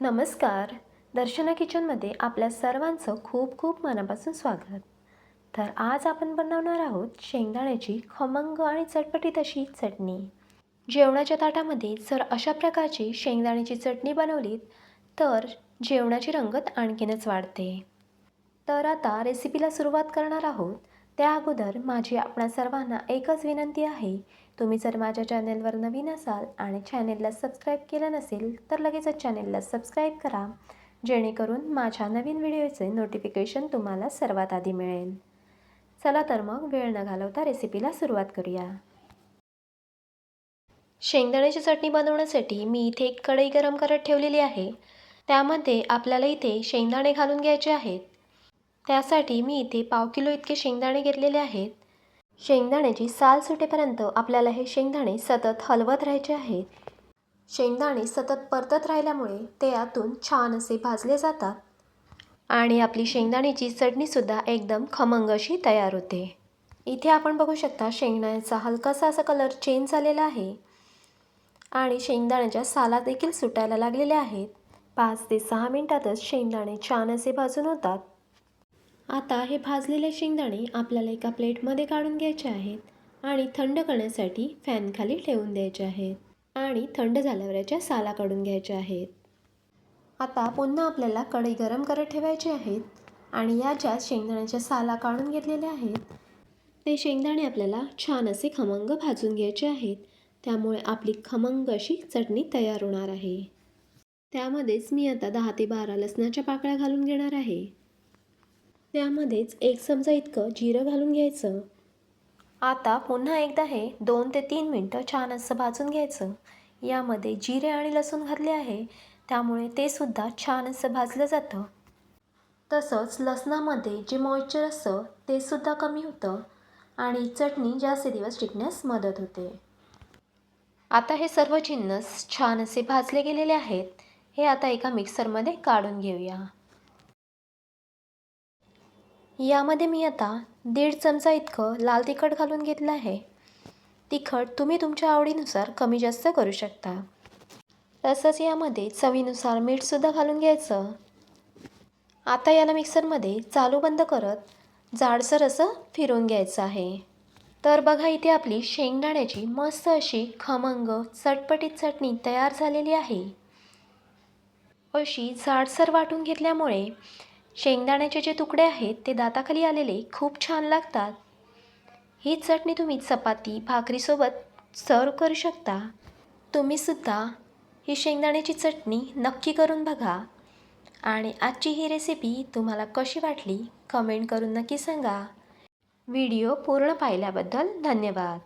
नमस्कार. दर्शना किचनमध्ये आपल्या सर्वांचं खूप खूप मनापासून स्वागत. तर आज आपण बनवणार आहोत शेंगदाण्याची खमंग आणि चटपटीत अशी चटणी. जेवणाच्या ताटामध्ये जर अशा प्रकारची शेंगदाण्याची चटणी बनवलीत तर जेवणाची रंगत आणखीनच वाढते. तर आता रेसिपीला सुरुवात करणार आहोत. त्या अगोदर माझी आपणा सर्वांना एकच विनंती आहे. तुम्ही जर माझ्या चॅनेलवर नवीन असाल आणि चॅनेलला सबस्क्राईब केलं नसेल तर लगेचच चॅनेलला सबस्क्राईब करा. जेणेकरून माझ्या नवीन व्हिडिओचे नोटिफिकेशन तुम्हाला सर्वात आधी मिळेल. चला तर मग वेळ न घालवता रेसिपीला सुरुवात करूया. शेंगदाण्याची चटणी बनवण्यासाठी मी इथे एक कढई गरम करत ठेवलेली आहे. त्यामध्ये आपल्याला इथे शेंगदाणे घालून घ्यायचे आहेत. त्यासाठी मी इथे पाव किलो इतके शेंगदाणे घेतलेले आहेत. शेंगदाण्याची साल सुटेपर्यंत आपल्याला हे शेंगदाणे सतत हलवत राहायचे आहेत. शेंगदाणे सतत परतत राहिल्यामुळे ते आतून छान असे भाजले जातात आणि आपली शेंगदाण्याची चटणीसुद्धा एकदम खमंग अशी तयार होते. इथे आपण बघू शकता शेंगदाण्याचा हलकासा असा कलर चेंज झालेला आहे आणि शेंगदाण्याच्या साला देखील सुटायला लागलेल्या आहेत. पाच ते सहा मिनटातच शेंगदाणे छान असे भाजून होतात. आता हे भाजलेले शेंगदाणे आपल्याला एका प्लेटमध्ये काढून घ्यायचे आहेत आणि थंड करण्यासाठी फॅनखाली ठेवून द्यायचे आहेत आणि थंड झाल्यावर याच्या साला काढून घ्यायच्या आहेत. आता पुन्हा आपल्याला कढई गरम करत ठेवायचे आहेत आणि या ज्या शेंगदाण्याच्या साला काढून घेतलेल्या आहेत ते शेंगदाणे आपल्याला छान असे खमंग भाजून घ्यायचे आहेत. त्यामुळे आपली खमंग अशी चटणी तयार होणार आहे. त्यामध्येच मी आता दहा ते बारा लसणाच्या पाकळ्या घालून घेणार आहे. त्यामध्येच एक चमचा इतकं जिरं घालून घ्यायचं. आता पुन्हा एकदा हे दोन ते तीन मिनटं छान असं भाजून घ्यायचं. यामध्ये जिरे आणि लसूण घातले आहे. त्यामुळे ते सुद्धा छान असं भाजलं जातं. तसंच लसणामध्ये जे मॉइश्चर असतं ते सुद्धा कमी होतं आणि चटणी जास्त दिवस टिकण्यास मदत होते. आता हे सर्व जिन्नस छान असे भाजले गेलेले आहेत. हे आता एका मिक्सरमध्ये काढून घेऊया. यामध्ये मी आता दीड चमचा इतकं लाल तिखट घालून घेतलं आहे. तिखट तुम्ही तुमच्या आवडीनुसार कमी जास्त करू शकता. तसंच यामध्ये चवीनुसार मीठसुद्धा घालून घ्यायचं. आता याला मिक्सरमध्ये चालू बंद करत जाडसर असं फिरवून घ्यायचं आहे. तर बघा इथे आपली शेंगदाण्याची मस्त अशी खमंग चटपटीत चटणी तयार झालेली आहे. अशी जाडसर वाटून घेतल्यामुळे शेंगदाण्याचे जे तुकडे आहेत ते दाताखाली आलेले खूप छान लागतात. ही चटणी तुम्ही चपाती भाकरीसोबत सर्व करू शकता. तुम्हीसुद्धा ही शेंगदाण्याची चटणी नक्की करून बघा. आणि आजची ही रेसिपी तुम्हाला कशी वाटली कमेंट करून नक्की सांगा. व्हिडिओ पूर्ण पाहिल्याबद्दल धन्यवाद.